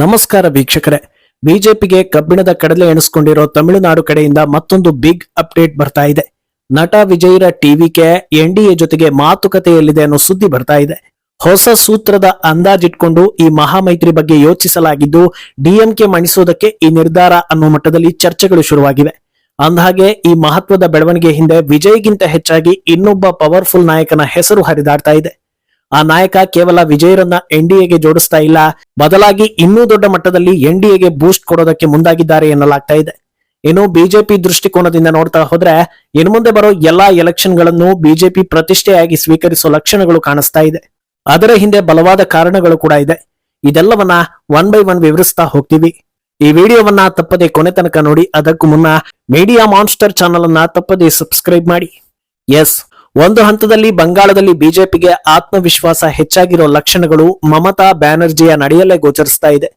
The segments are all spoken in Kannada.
ನಮಸ್ಕಾರ ವೀಕ್ಷಕರೇ. ಬಿಜೆಪಿಗೆ ಕಬ್ಬಿಣದ ಕಡಲೆ ಎಣಿಸಿಕೊಂಡಿರೋ ತಮಿಳುನಾಡು ಕಡೆಯಿಂದ ಮತ್ತೊಂದು ಬಿಗ್ ಅಪ್ಡೇಟ್ ಬರ್ತಾ ಇದೆ. ನಟ ವಿಜಯರ ಡಿ ಎ ಜೊತೆಗೆ ಮಾತುಕತೆಯಲ್ಲಿದೆ ಅನ್ನೋ ಸುದ್ದಿ ಬರ್ತಾ ಇದೆ. ಹೊಸ ಸೂತ್ರದ ಅಂದಾಜಿಟ್ಕೊಂಡು ಈ ಮಹಾಮೈತ್ರಿ ಬಗ್ಗೆ ಯೋಚಿಸಲಾಗಿದ್ದು, ಡಿಎಂಕೆ ಮಣಿಸೋದಕ್ಕೆ ಈ ನಿರ್ಧಾರ ಅನ್ನೋ ಮಟ್ಟದಲ್ಲಿ ಚರ್ಚೆಗಳು ಶುರುವಾಗಿವೆ. ಅಂದಹಾಗೆ, ಈ ಮಹತ್ವದ ಬೆಳವಣಿಗೆ ಹಿಂದೆ ವಿಜಯ್ಗಿಂತ ಹೆಚ್ಚಾಗಿ ಇನ್ನೊಬ್ಬ ಪವರ್ಫುಲ್ ನಾಯಕನ ಹೆಸರು ಹರಿದಾಡ್ತಾ ಇದೆ. ಆ ನಾಯಕ ಕೇವಲ ವಿಜಯರನ್ನ ಎನ್ ಡಿ ಎಗೆ ಜೋಡಿಸ್ತಾ ಇಲ್ಲ. ಬದಲಾಗಿ ಇನ್ನೂ ದೊಡ್ಡ ಮಟ್ಟದಲ್ಲಿ ಎನ್ ಡಿ ಎಗೆ ಬೂಸ್ಟ್ ಕೊಡೋದಕ್ಕೆ ಮುಂದಾಗಿದ್ದಾರೆ ಎನ್ನಲಾಗ್ತಾ ಇದೆ. ಇನ್ನು ಬಿಜೆಪಿ ದೃಷ್ಟಿಕೋನದಿಂದ ನೋಡ್ತಾ ಹೋದ್ರೆ ಇನ್ನು ಮುಂದೆ ಬರೋ ಎಲ್ಲಾ ಎಲೆಕ್ಷನ್ಗಳನ್ನು ಬಿಜೆಪಿ ಪ್ರತಿಷ್ಠೆಯಾಗಿ ಸ್ವೀಕರಿಸುವ ಲಕ್ಷಣಗಳು ಕಾಣಿಸ್ತಾ ಇದೆ. ಅದರ ಹಿಂದೆ ಬಲವಾದ ಕಾರಣಗಳು ಕೂಡ ಇದೆ. ಇದೆಲ್ಲವನ್ನ ಒನ್ ಬೈ ಒನ್ ವಿವರಿಸ್ತಾ ಹೋಗ್ತೀವಿ. ಈ ವಿಡಿಯೋವನ್ನ ತಪ್ಪದೆ ಕೊನೆ ತನಕ ನೋಡಿ. ಅದಕ್ಕೂ ಮುನ್ನ ಮೀಡಿಯಾ ಮಾನ್ಸ್ಟರ್ ಚಾನಲ್ ಅನ್ನ ತಪ್ಪದೆ ಸಬ್ಸ್ಕ್ರೈಬ್ ಮಾಡಿ. ಎಸ್ ಒಂದು ಹಂತದಲ್ಲಿ ಬಂಗಾಳದಲ್ಲಿ ಬಿಜೆಪಿಗೆ ಆತ್ಮವಿಶ್ವಾಸ ಹೆಚ್ಚಾಗಿರೋ ಲಕ್ಷಣಗಳು ಮಮತಾ ಬ್ಯಾನರ್ಜಿಯ ನಡೆಯಲ್ಲೇ ಗೋಚರಿಸ್ತಾ ಇದೆ.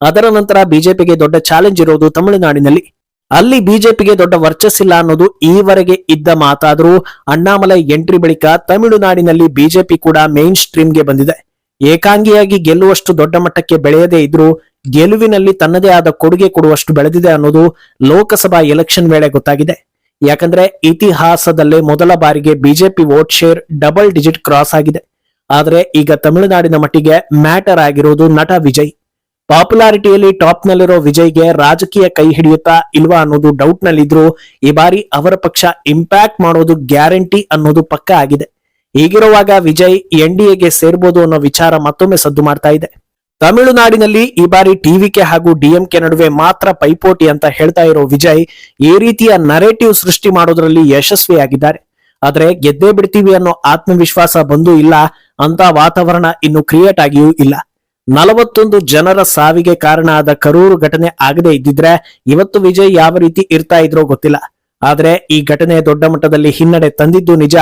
ಅದರ ನಂತರ ಬಿಜೆಪಿಗೆ ದೊಡ್ಡ ಚಾಲೆಂಜ್ ಇರೋದು ತಮಿಳುನಾಡಿನಲ್ಲಿ. ಅಲ್ಲಿ ಬಿಜೆಪಿಗೆ ದೊಡ್ಡ ವರ್ಚಸ್ಸಿಲ್ಲ ಅನ್ನೋದು ಈವರೆಗೆ ಇದ್ದ ಮಾತಾದರೂ ಅಣ್ಣಾಮಲೈ ಎಂಟ್ರಿ ಬಳಿಕ ತಮಿಳುನಾಡಿನಲ್ಲಿ ಬಿಜೆಪಿ ಕೂಡ ಮೇನ್ ಸ್ಟ್ರೀಮ್ಗೆ ಬಂದಿದೆ. ಏಕಾಂಗಿಯಾಗಿ ಗೆಲ್ಲುವಷ್ಟು ದೊಡ್ಡ ಮಟ್ಟಕ್ಕೆ ಬೆಳೆಯದೇ ಇದ್ರೂ ಗೆಲುವಿನಲ್ಲಿ ತನ್ನದೇ ಆದ ಕೊಡುಗೆ ಕೊಡುವಷ್ಟು ಬೆಳೆದಿದೆ ಅನ್ನೋದು ಲೋಕಸಭಾ ಎಲೆಕ್ಷನ್ ವೇಳೆ ಗೊತ್ತಾಗಿದೆ. ಯಾಕಂದ್ರೆ ಇತಿಹಾಸದಲ್ಲೇ ಮೊದಲ ಬಾರಿಗೆ BJP vote share double digit cross ಆಗಿದೆ. ಆದರೆ ಈಗ ತಮಿಳುನಾಡಿನ ಮಟ್ಟಿಗೆ ಮ್ಯಾಟರ್ ಆಗಿರೋದು ನಟ ವಿಜಯ್. ಪಾಪ್ಯುಲಾರಿಟಿಯಲ್ಲಿ ಟಾಪ್ ನಲ್ಲಿರೋ ವಿಜಯ್ಗೆ ರಾಜಕೀಯ ಕೈ ಹಿಡಿಯುತ್ತಾ ಇಲ್ವಾ ಅನ್ನೋದು ಡೌಟ್ ನಲ್ಲಿದ್ರು ಈ ಬಾರಿ ಅವರ ಪಕ್ಷ ಇಂಪ್ಯಾಕ್ಟ್ ಮಾಡೋದು ಗ್ಯಾರಂಟಿ ಅನ್ನೋದು ಪಕ್ಕ ಆಗಿದೆ. ಹೀಗಿರುವಾಗ ವಿಜಯ್ ಎನ್ ಡಿ ಎಗೆ ಸೇರ್ಬೋದು ಅನ್ನೋ ವಿಚಾರ ಮತ್ತೊಮ್ಮೆ ಸದ್ದು ಮಾಡ್ತಾ ಇದೆ. ತಮಿಳುನಾಡಿನಲ್ಲಿ ಈ ಬಾರಿ ಟಿವಿಕೆ ಹಾಗೂ ಡಿಎಂಕೆ ನಡುವೆ ಮಾತ್ರ ಪೈಪೋಟಿ ಅಂತ ಹೇಳ್ತಾ ಇರೋ ವಿಜಯ್ ಈ ರೀತಿಯ ನರೇಟಿವ್ ಸೃಷ್ಟಿ ಮಾಡೋದ್ರಲ್ಲಿ ಯಶಸ್ವಿಯಾಗಿದ್ದಾರೆ. ಆದ್ರೆ ಗೆದ್ದೇ ಬಿಡ್ತೀವಿ ಅನ್ನೋ ಆತ್ಮವಿಶ್ವಾಸ ಬಂದೂ ಇಲ್ಲ ಅಂತ ವಾತಾವರಣ ಇನ್ನು ಕ್ರಿಯೇಟ್ ಆಗಿಯೂ ಇಲ್ಲ. ನಲವತ್ತೊಂದು ಜನರ ಸಾವಿಗೆ ಕಾರಣ ಆದ ಕರೂರು ಘಟನೆ ಆಗದೆ ಇದ್ದಿದ್ರೆ ಇವತ್ತು ವಿಜಯ್ ಯಾವ ರೀತಿ ಇರ್ತಾ ಇದ್ರೋ ಗೊತ್ತಿಲ್ಲ. ಆದ್ರೆ ಈ ಘಟನೆ ದೊಡ್ಡ ಮಟ್ಟದಲ್ಲಿ ಹಿನ್ನಡೆ ತಂದಿದ್ದು ನಿಜ,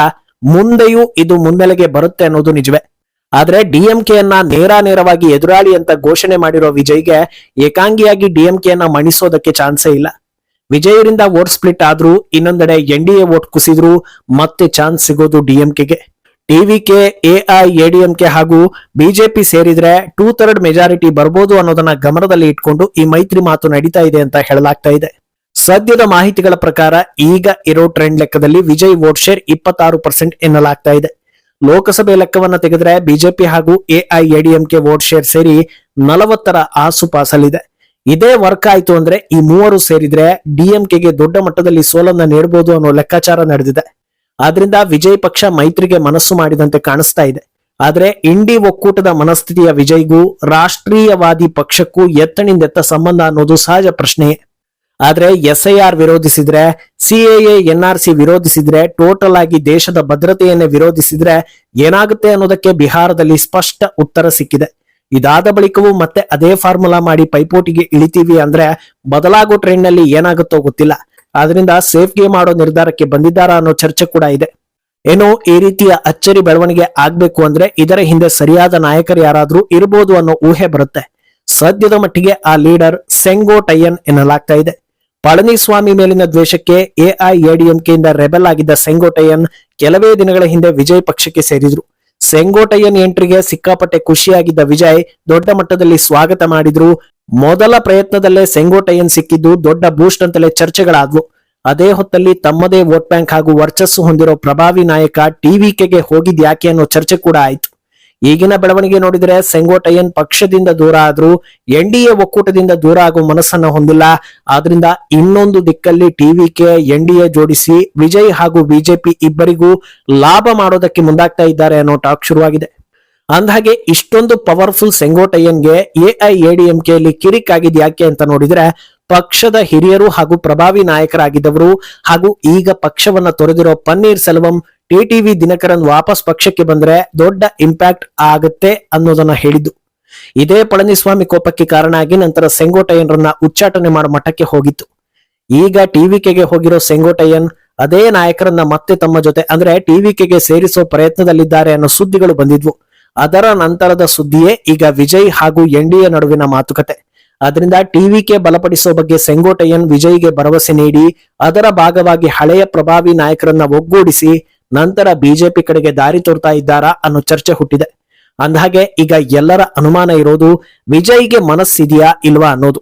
ಮುಂದೆಯೂ ಇದು ಮುನ್ನೆಲೆಗೆ ಬರುತ್ತೆ ಅನ್ನೋದು ನಿಜವೇ. ಆದ್ರೆ ಡಿಎಂಕೆಯನ್ನ ನೇರಾನೇರವಾಗಿ ಎದುರಾಳಿ ಅಂತ ಘೋಷಣೆ ಮಾಡಿರೋ ವಿಜಯ್ಗೆ ಏಕಾಂಗಿಯಾಗಿ ಡಿಎಂಕೆಯನ್ನ ಮಣಿಸೋದಕ್ಕೆ ಚಾನ್ಸೇ ಇಲ್ಲ. ವಿಜಯರಿಂದ ವೋಟ್ ಸ್ಪ್ಲಿಟ್ ಆದ್ರೂ ಇನ್ನೊಂದೆಡೆ ಎನ್ ಡಿ ಎ ವೋಟ್ ಕುಸಿದ್ರು ಮತ್ತೆ ಚಾನ್ಸ್ ಸಿಗೋದು ಡಿಎಂಕೆಗೆ ಟಿವಿಕೆ ಎಐಎಡಿಎಂಕೆ ಹಾಗೂ ಬಿಜೆಪಿ ಸೇರಿದ್ರೆ ಟೂ ಥರ್ಡ್ ಮೆಜಾರಿಟಿ ಬರ್ಬೋದು ಅನ್ನೋದನ್ನ ಗಮನದಲ್ಲಿ ಇಟ್ಕೊಂಡು ಈ ಮೈತ್ರಿ ಮಾತು ನಡೀತಾ ಇದೆ ಅಂತ ಹೇಳಲಾಗ್ತಾ ಇದೆ. ಸದ್ಯದ ಮಾಹಿತಿಗಳ ಪ್ರಕಾರ ಈಗ ಇರೋ ಟ್ರೆಂಡ್ ಲೆಕ್ಕದಲ್ಲಿ ವಿಜಯ್ ವೋಟ್ ಶೇರ್ ಇಪ್ಪತ್ತಾರು ಪರ್ಸೆಂಟ್ ಎನ್ನಲಾಗ್ತಾ ಇದೆ. ಲೋಕಸಭೆ ಲೆಕ್ಕವನ್ನ ತೆಗೆದ್ರೆ ಬಿಜೆಪಿ ಹಾಗೂ ಎಐಎಡಿಎಂಕೆ ವೋಟ್ ಶೇರ್ ಸೇರಿ ನಲವತ್ತರ ಆಸುಪಾಸಲ್ಲಿದೆ ಇದೇ ವರ್ಕ್ ಆಯ್ತು ಅಂದ್ರೆ ಈ ಮೂವರು ಸೇರಿದ್ರೆ ಡಿಎಂಕೆಗೆ ದೊಡ್ಡ ಮಟ್ಟದಲ್ಲಿ ಸೋಲನ್ನ ನೀಡಬಹುದು ಅನ್ನೋ ಲೆಕ್ಕಾಚಾರ ನಡೆದಿದೆ. ಆದ್ರಿಂದ ವಿಜಯ್ ಪಕ್ಷ ಮೈತ್ರಿಗೆ ಮನಸ್ಸು ಮಾಡಿದಂತೆ ಕಾಣಿಸ್ತಾ ಇದೆ. ಆದ್ರೆ ಇಂಡಿ ಒಕ್ಕೂಟದ ಮನಸ್ಥಿತಿಯ ವಿಜಯ್ಗೂ ರಾಷ್ಟ್ರೀಯವಾದಿ ಪಕ್ಷಕ್ಕೂ ಎತ್ತಣಿಂದೆತ್ತ ಸಂಬಂಧ ಅನ್ನೋದು ಸಹಜ ಪ್ರಶ್ನೆಯೇ. ಆದ್ರೆ ಎಸ್ಐಆರ್ ವಿರೋಧಿಸಿದ್ರೆ ಸಿಎಎ ಎನ್ಆರ್ಸಿ ವಿರೋಧಿಸಿದ್ರೆ ಟೋಟಲ್ ಆಗಿ ದೇಶದ ಭದ್ರತೆಯನ್ನೇ ವಿರೋಧಿಸಿದ್ರೆ ಏನಾಗುತ್ತೆ ಅನ್ನೋದಕ್ಕೆ ಬಿಹಾರದಲ್ಲಿ ಸ್ಪಷ್ಟ ಉತ್ತರ ಸಿಕ್ಕಿದೆ. ಇದಾದ ಬಳಿಕವೂ ಮತ್ತೆ ಅದೇ ಫಾರ್ಮುಲಾ ಮಾಡಿ ಪೈಪೋಟಿಗೆ ಇಳಿತೀವಿ ಅಂದ್ರೆ ಬದಲಾಗೋ ಟ್ರೆಂಡ್ನಲ್ಲಿ ಏನಾಗುತ್ತೋ ಗೊತ್ತಿಲ್ಲ. ಆದ್ರಿಂದ ಸೇಫ್ ಗೇಮ್ ಮಾಡೋ ನಿರ್ಧಾರಕ್ಕೆ ಬಂದಿದ್ದಾರಾ ಅನ್ನೋ ಚರ್ಚೆ ಕೂಡ ಇದೆ. ಏನೋ ಈ ರೀತಿಯ ಅಚ್ಚರಿ ಬೆಳವಣಿಗೆ ಆಗ್ಬೇಕು ಅಂದ್ರೆ ಇದರ ಹಿಂದೆ ಸರಿಯಾದ ನಾಯಕರು ಯಾರಾದ್ರೂ ಇರಬಹುದು ಅನ್ನೋ ಊಹೆ ಬರುತ್ತೆ. ಸದ್ಯದ ಮಟ್ಟಿಗೆ ಆ ಲೀಡರ್ ಸೆಂಗೋ ಟೈಯನ್ ಎನ್ನಲಾಗ್ತಾ ಇದೆ. ಪಳನಿಸ್ವಾಮಿ ಮೇಲಿನ ದ್ವೇಷಕ್ಕೆ ಎಐಎಡಿಎಂಕೆಯಿಂದ ರೆಬೆಲ್ ಆಗಿದ್ದ ಸೆಂಗೋಟಯ್ಯನ್ ಕೆಲವೇ ದಿನಗಳ ಹಿಂದೆ ವಿಜಯ್ ಪಕ್ಷಕ್ಕೆ ಸೇರಿದ್ರು. ಸೆಂಗೋಟಯ್ಯನ್ ಎಂಟ್ರಿಗೆ ಸಿಕ್ಕಾಪಟ್ಟೆ ಖುಷಿಯಾಗಿದ್ದ ವಿಜಯ್ ದೊಡ್ಡ ಮಟ್ಟದಲ್ಲಿ ಸ್ವಾಗತ ಮಾಡಿದ್ರು. ಮೊದಲ ಪ್ರಯತ್ನದಲ್ಲೇ ಸೆಂಗೋಟಯ್ಯನ್ ಸಿಕ್ಕಿದ್ದು ದೊಡ್ಡ ಬೂಸ್ಟ್ ಅಂತಲೇ ಚರ್ಚೆಗಳಾದ್ವು. ಅದೇ ಹೊತ್ತಲ್ಲಿ ತಮ್ಮದೇ ವೋಟ್ ಬ್ಯಾಂಕ್ ಹಾಗೂ ವರ್ಚಸ್ಸು ಹೊಂದಿರೋ ಪ್ರಭಾವಿ ನಾಯಕ ಟಿವಿಕೆಗೆ ಹೋಗಿದ್ಯಾಕೆ ಅನ್ನೋ ಚರ್ಚೆ ಕೂಡ ಆಯ್ತು. ಈಗಿನ ಬೆಳವಣಿಗೆ ನೋಡಿದ್ರೆ ಸೆಂಗೋಟಯ್ಯನ್ ಪಕ್ಷದಿಂದ ದೂರ ಆದ್ರೂ ಎನ್ ಡಿ ಎ ಒಕ್ಕೂಟದಿಂದ ದೂರ ಆಗೋ ಮನಸ್ಸನ್ನ ಹೊಂದಿಲ್ಲ. ಆದ್ರಿಂದ ಇನ್ನೊಂದು ದಿಕ್ಕಲ್ಲಿ TV K, N D A ಜೋಡಿಸಿ ವಿಜಯ್ ಹಾಗೂ ಬಿಜೆಪಿ ಇಬ್ಬರಿಗೂ ಲಾಭ ಮಾಡೋದಕ್ಕೆ ಮುಂದಾಗ್ತಾ ಇದ್ದಾರೆ ಅನ್ನೋ ಟಾಕ್ ಶುರುವಾಗಿದೆ. ಅಂದಹಾಗೆ ಇಷ್ಟೊಂದು ಪವರ್ಫುಲ್ ಸೆಂಗೋಟಯ್ಯನ್ಗೆ ಎಐಎಡಿಎಂಕೆಯಲ್ಲಿ ಕಿರಿಕ್ ಆಗಿದ್ ಯಾಕೆ ಅಂತ ನೋಡಿದ್ರೆ ಪಕ್ಷದ ಹಿರಿಯರು ಹಾಗೂ ಪ್ರಭಾವಿ ನಾಯಕರಾಗಿದ್ದವರು ಹಾಗೂ ಈಗ ಪಕ್ಷವನ್ನ ತೊರೆದಿರೋ ಪನ್ನೀರ್ ಸೆಲ್ವಂ ಟಿಟಿವಿ ದಿನಕರನ್ ವಾಪಸ್ ಪಕ್ಷಕ್ಕೆ ಬಂದ್ರೆ ದೊಡ್ಡ ಇಂಪ್ಯಾಕ್ಟ್ ಆಗುತ್ತೆ ಅನ್ನೋದನ್ನ ಹೇಳಿದ್ದು. ಇದೇ ಪಳನಿಸ್ವಾಮಿ ಕೋಪಕ್ಕೆ ಕಾರಣ ಆಗಿ ನಂತರ ಸೆಂಗೋಟಯ್ಯನ್ರನ್ನ ಉಚ್ಚಾಟನೆ ಮಾಡೋ ಮಠಕ್ಕೆ ಹೋಗಿತ್ತು. ಈಗ ಟಿವಿಕೆಗೆ ಹೋಗಿರೋ ಸೆಂಗೋಟಯ್ಯನ್ ಅದೇ ನಾಯಕರನ್ನ ಮತ್ತೆ ತಮ್ಮ ಜೊತೆ ಅಂದ್ರೆ ಟಿವಿಕೆಗೆ ಸೇರಿಸೋ ಪ್ರಯತ್ನದಲ್ಲಿದ್ದಾರೆ ಅನ್ನೋ ಸುದ್ದಿಗಳು ಬಂದಿದ್ವು. ಅದರ ನಂತರದ ಸುದ್ದಿಯೇ ಈಗ ವಿಜಯ್ ಹಾಗೂ ಎನ್ಡಿಎ ನಡುವಿನ ಮಾತುಕತೆ. ಅದರಿಂದ ಟಿವಿಕೆ ಬಲಪಡಿಸೋ ಬಗ್ಗೆ ಸೆಂಗೋಟಯ್ಯನ್ ವಿಜಯ್ಗೆ ಭರವಸೆ ನೀಡಿ ಅದರ ಭಾಗವಾಗಿ ಹಳೆಯ ಪ್ರಭಾವಿ ನಾಯಕರನ್ನ ಒಗ್ಗೂಡಿಸಿ ನಂತರ ಬಿಜೆಪಿ ಕಡೆಗೆ ದಾರಿ ತೋರ್ತಾ ಇದ್ದಾರಾ ಅನ್ನೋ ಚರ್ಚೆ ಹುಟ್ಟಿದೆ. ಅಂದಹಾಗೆ ಈಗ ಎಲ್ಲರ ಅನುಮಾನ ಇರೋದು ವಿಜಯ್ಗೆ ಮನಸ್ಸಿದೆಯಾ ಇಲ್ವಾ ಅನ್ನೋದು.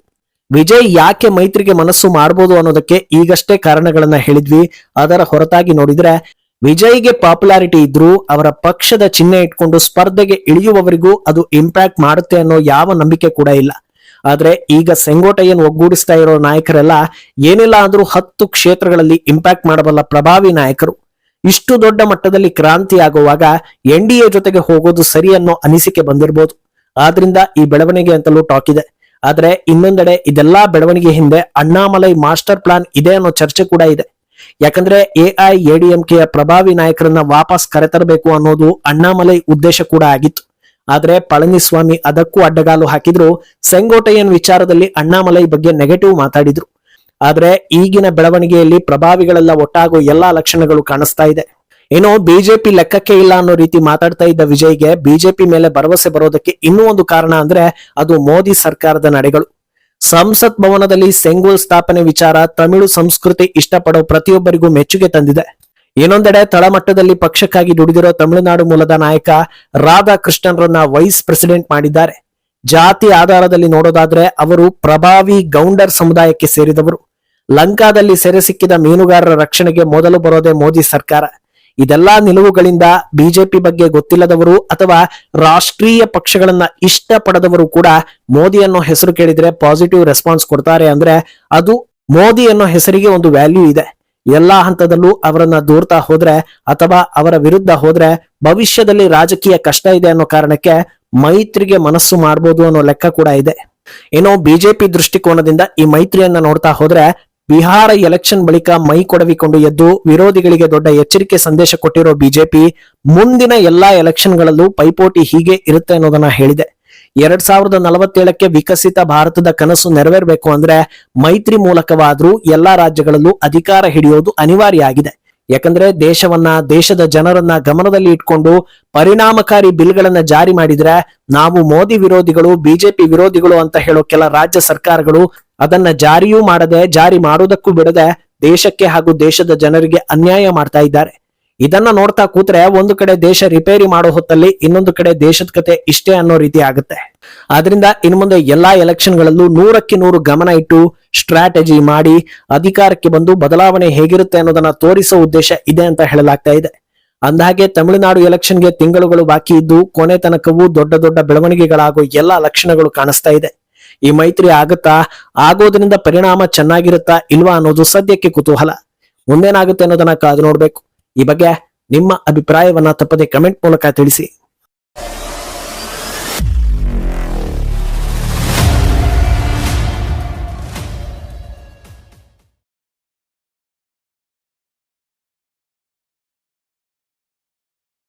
ವಿಜಯ್ ಯಾಕೆ ಮೈತ್ರಿಗೆ ಮನಸ್ಸು ಮಾಡಬಹುದು ಅನ್ನೋದಕ್ಕೆ ಈಗಷ್ಟೇ ಕಾರಣಗಳನ್ನ ಹೇಳಿದ್ವಿ. ಅದರ ಹೊರತಾಗಿ ನೋಡಿದ್ರೆ ವಿಜಯ್ಗೆ ಪಾಪ್ಯುಲಾರಿಟಿ ಇದ್ರೂ ಅವರ ಪಕ್ಷದ ಚಿಹ್ನೆ ಇಟ್ಕೊಂಡು ಸ್ಪರ್ಧೆಗೆ ಇಳಿಯುವವರಿಗೂ ಅದು ಇಂಪ್ಯಾಕ್ಟ್ ಮಾಡುತ್ತೆ ಅನ್ನೋ ಯಾವ ನಂಬಿಕೆ ಕೂಡ ಇಲ್ಲ. ಆದ್ರೆ ಈಗ ಸೆಂಗೋಟಯ್ಯನ್ ಒಗ್ಗೂಡಿಸ್ತಾ ಇರೋ ನಾಯಕರೆಲ್ಲ ಏನಿಲ್ಲ ಅಂದ್ರೂ ಹತ್ತು ಕ್ಷೇತ್ರಗಳಲ್ಲಿ ಇಂಪ್ಯಾಕ್ಟ್ ಮಾಡಬಲ್ಲ ಪ್ರಭಾವಿ ನಾಯಕರು. ಇಷ್ಟು ದೊಡ್ಡ ಮಟ್ಟದಲ್ಲಿ ಕ್ರಾಂತಿ ಆಗುವಾಗ ಎನ್ ಡಿ ಜೊತೆಗೆ ಹೋಗೋದು ಸರಿ ಅನ್ನೋ ಅನಿಸಿಕೆ ಬಂದಿರಬಹುದು ಆದ್ರಿಂದ ಈ ಬೆಳವಣಿಗೆ ಅಂತಲೂ ಟಾಕ್ ಇದೆ. ಆದ್ರೆ ಇನ್ನೊಂದೆಡೆ ಇದೆಲ್ಲಾ ಬೆಳವಣಿಗೆ ಹಿಂದೆ ಅಣ್ಣಾಮಲೈ ಮಾಸ್ಟರ್ ಪ್ಲಾನ್ ಇದೆ ಅನ್ನೋ ಚರ್ಚೆ ಕೂಡ ಇದೆ. ಯಾಕಂದ್ರೆ ಎಐ ಎಡಿಎಂಕೆಯ ಪ್ರಭಾವಿ ನಾಯಕರನ್ನ ವಾಪಸ್ ಕರೆತರಬೇಕು ಅನ್ನೋದು ಅಣ್ಣಾಮಲೈ ಉದ್ದೇಶ ಕೂಡ ಆಗಿತ್ತು. ಆದ್ರೆ ಪಳನಿಸ್ವಾಮಿ ಅದಕ್ಕೂ ಅಡ್ಡಗಾಲು ಹಾಕಿದ್ರು. ಸೆಂಗೋಟಯ್ಯನ್ ವಿಚಾರದಲ್ಲಿ ಅಣ್ಣಾಮಲೈ ಬಗ್ಗೆ ನೆಗೆಟಿವ್ ಮಾತಾಡಿದ್ರು. ಆದ್ರೆ ಈಗಿನ ಬೆಳವಣಿಗೆಯಲ್ಲಿ ಪ್ರಭಾವಿಗಳೆಲ್ಲ ಒಟ್ಟಾಗೋ ಎಲ್ಲಾ ಲಕ್ಷಣಗಳು ಕಾಣಿಸ್ತಾ ಇದೆ. ಏನೋ ಬಿಜೆಪಿ ಲೆಕ್ಕಕ್ಕೆ ಇಲ್ಲ ಅನ್ನೋ ರೀತಿ ಮಾತಾಡ್ತಾ ಇದ್ದ ವಿಜಯ್ಗೆ ಬಿಜೆಪಿ ಮೇಲೆ ಭರವಸೆ ಬರೋದಕ್ಕೆ ಇನ್ನೂ ಒಂದು ಕಾರಣ ಅಂದ್ರೆ ಅದು ಮೋದಿ ಸರ್ಕಾರದ ನಡೆಗಳು. ಸಂಸತ್ ಭವನದಲ್ಲಿ ಸೆಂಗೋಲ್ ಸ್ಥಾಪನೆ ವಿಚಾರ ತಮಿಳು ಸಂಸ್ಕೃತಿ ಇಷ್ಟಪಡೋ ಪ್ರತಿಯೊಬ್ಬರಿಗೂ ಮೆಚ್ಚುಗೆ ತಂದಿದೆ. ಇನ್ನೊಂದೆಡೆ ತಳಮಟ್ಟದಲ್ಲಿ ಪಕ್ಷಕ್ಕಾಗಿ ದುಡಿದಿರೋ ತಮಿಳುನಾಡು ಮೂಲದ ನಾಯಕ ರಾಧಾಕೃಷ್ಣನ್ರನ್ನ ವೈಸ್ ಪ್ರೆಸಿಡೆಂಟ್ ಮಾಡಿದ್ದಾರೆ. ಜಾತಿ ಆಧಾರದಲ್ಲಿ ನೋಡೋದಾದ್ರೆ ಅವರು ಪ್ರಭಾವಿ ಗೌಂಡರ್ ಸಮುದಾಯಕ್ಕೆ ಸೇರಿದವರು. ಲಂಕಾದಲ್ಲಿ ಸೆರೆ ಸಿಕ್ಕಿದ ಮೀನುಗಾರರ ರಕ್ಷಣೆಗೆ ಮೊದಲು ಬರೋದೇ ಮೋದಿ ಸರ್ಕಾರ. ಇದೆಲ್ಲಾ ನಿಲುವುಗಳಿಂದ ಬಿಜೆಪಿ ಬಗ್ಗೆ ಗೊತ್ತಿಲ್ಲದವರು ಅಥವಾ ರಾಷ್ಟ್ರೀಯ ಪಕ್ಷಗಳನ್ನ ಇಷ್ಟಪಡದವರು ಕೂಡ ಮೋದಿ ಅನ್ನೋ ಹೆಸರು ಕೇಳಿದ್ರೆ ಪಾಸಿಟಿವ್ ರೆಸ್ಪಾನ್ಸ್ ಕೊಡ್ತಾರೆ ಅಂದ್ರೆ ಅದು ಮೋದಿ ಅನ್ನೋ ಹೆಸರಿಗೆ ಒಂದು ವ್ಯಾಲ್ಯೂ ಇದೆ. ಎಲ್ಲಾ ಹಂತದಲ್ಲೂ ಅವರನ್ನ ದೂರ್ತಾ ಹೋದ್ರೆ ಅಥವಾ ಅವರ ವಿರುದ್ಧ ಹೋದ್ರೆ ಭವಿಷ್ಯದಲ್ಲಿ ರಾಜಕೀಯ ಕಷ್ಟ ಇದೆ ಅನ್ನೋ ಕಾರಣಕ್ಕೆ ಮೈತ್ರಿಗೆ ಮನಸ್ಸು ಮಾಡ್ಬೋದು ಅನ್ನೋ ಲೆಕ್ಕ ಕೂಡ ಇದೆ. ಏನೋ ಬಿಜೆಪಿ ದೃಷ್ಟಿಕೋನದಿಂದ ಈ ಮೈತ್ರಿಯನ್ನ ನೋಡ್ತಾ ಹೋದ್ರೆ ಬಿಹಾರ ಎಲೆಕ್ಷನ್ ಬಳಿಕ ಮೈ ಕೊಡವಿಕೊಂಡು ಎದ್ದು ವಿರೋಧಿಗಳಿಗೆ ದೊಡ್ಡ ಎಚ್ಚರಿಕೆ ಸಂದೇಶ ಕೊಟ್ಟಿರೋ ಬಿಜೆಪಿ, ಮುಂದಿನ ಎಲ್ಲಾ ಎಲೆಕ್ಷನ್ಗಳಲ್ಲೂ ಪೈಪೋಟಿ ಹೀಗೆ ಇರುತ್ತೆ ಅನ್ನೋದನ್ನ ಹೇಳಿದೆ. ಎರಡ್ ಸಾವಿರದ ನಲವತ್ತೇಳಕ್ಕೆ ವಿಕಸಿತ ಭಾರತದ ಕನಸು ನೆರವೇರಬೇಕು ಅಂದ್ರೆ ಮೈತ್ರಿ ಮೂಲಕವಾದ್ರೂ ಎಲ್ಲಾ ರಾಜ್ಯಗಳಲ್ಲೂ ಅಧಿಕಾರ ಹಿಡಿಯೋದು ಅನಿವಾರ್ಯ ಆಗಿದೆ. ಯಾಕಂದ್ರೆ ದೇಶವನ್ನ, ದೇಶದ ಜನರನ್ನ ಗಮನದಲ್ಲಿ ಇಟ್ಕೊಂಡು ಪರಿಣಾಮಕಾರಿ ಬಿಲ್ಗಳನ್ನ ಜಾರಿ ಮಾಡಿದ್ರೆ ನಾವು ಮೋದಿ ವಿರೋಧಿಗಳು, ಬಿಜೆಪಿ ವಿರೋಧಿಗಳು ಅಂತ ಹೇಳೋ ಕೆಲ ರಾಜ್ಯ ಸರ್ಕಾರಗಳು ಅದನ್ನ ಜಾರಿಯೂ ಮಾಡದೆ, ಜಾರಿ ಮಾಡೋದಕ್ಕೂ ಬಿಡದೆ ದೇಶಕ್ಕೆ ಹಾಗೂ ದೇಶದ ಜನರಿಗೆ ಅನ್ಯಾಯ ಮಾಡ್ತಾ ಇದ್ದಾರೆ. ಇದನ್ನ ನೋಡ್ತಾ ಕೂತ್ರೆ ಒಂದು ಕಡೆ ದೇಶ ರಿಪೇರಿ ಮಾಡೋ ಹೊತ್ತಲ್ಲಿ ಇನ್ನೊಂದು ಕಡೆ ದೇಶದ ಕತೆ ಇಷ್ಟೇ ಅನ್ನೋ ರೀತಿ ಆಗುತ್ತೆ. ಆದ್ರಿಂದ ಇನ್ನು ಮುಂದೆ ಎಲ್ಲಾ ಎಲೆಕ್ಷನ್ ಗಳಲ್ಲೂ ನೂರಕ್ಕೆ ನೂರು ಗಮನ ಇಟ್ಟು ಸ್ಟ್ರಾಟಜಿ ಮಾಡಿ ಅಧಿಕಾರಕ್ಕೆ ಬಂದು ಬದಲಾವಣೆ ಹೇಗಿರುತ್ತೆ ಅನ್ನೋದನ್ನ ತೋರಿಸೋ ಉದ್ದೇಶ ಇದೆ ಅಂತ ಹೇಳಲಾಗ್ತಾ ಇದೆ. ಅಂದಹಾಗೆ ತಮಿಳುನಾಡು ಎಲೆಕ್ಷನ್ಗೆ ತಿಂಗಳುಗಳು ಬಾಕಿ ಇದ್ದು ಕೊನೆ ತನಕವೂ ದೊಡ್ಡ ದೊಡ್ಡ ಬೆಳವಣಿಗೆಗಳಾಗೋ ಎಲ್ಲಾ ಲಕ್ಷಣಗಳು ಕಾಣಿಸ್ತಾ ಇದೆ. ಈ ಮೈತ್ರಿ ಆಗುತ್ತಾ, ಆಗೋದ್ರಿಂದ ಪರಿಣಾಮ ಚೆನ್ನಾಗಿರುತ್ತಾ ಇಲ್ವಾ ಅನ್ನೋದು ಸದ್ಯಕ್ಕೆ ಕುತೂಹಲ. ಮುಂದೇನಾಗುತ್ತೆ ಅನ್ನೋದನ್ನ ಕಾದು ನೋಡ್ಬೇಕು. ಈ ಬಗ್ಗೆ ನಿಮ್ಮ ಅಭಿಪ್ರಾಯವನ್ನ ತಪ್ಪದೆ ಕಮೆಂಟ್ ಮೂಲಕ ತಿಳಿಸಿ.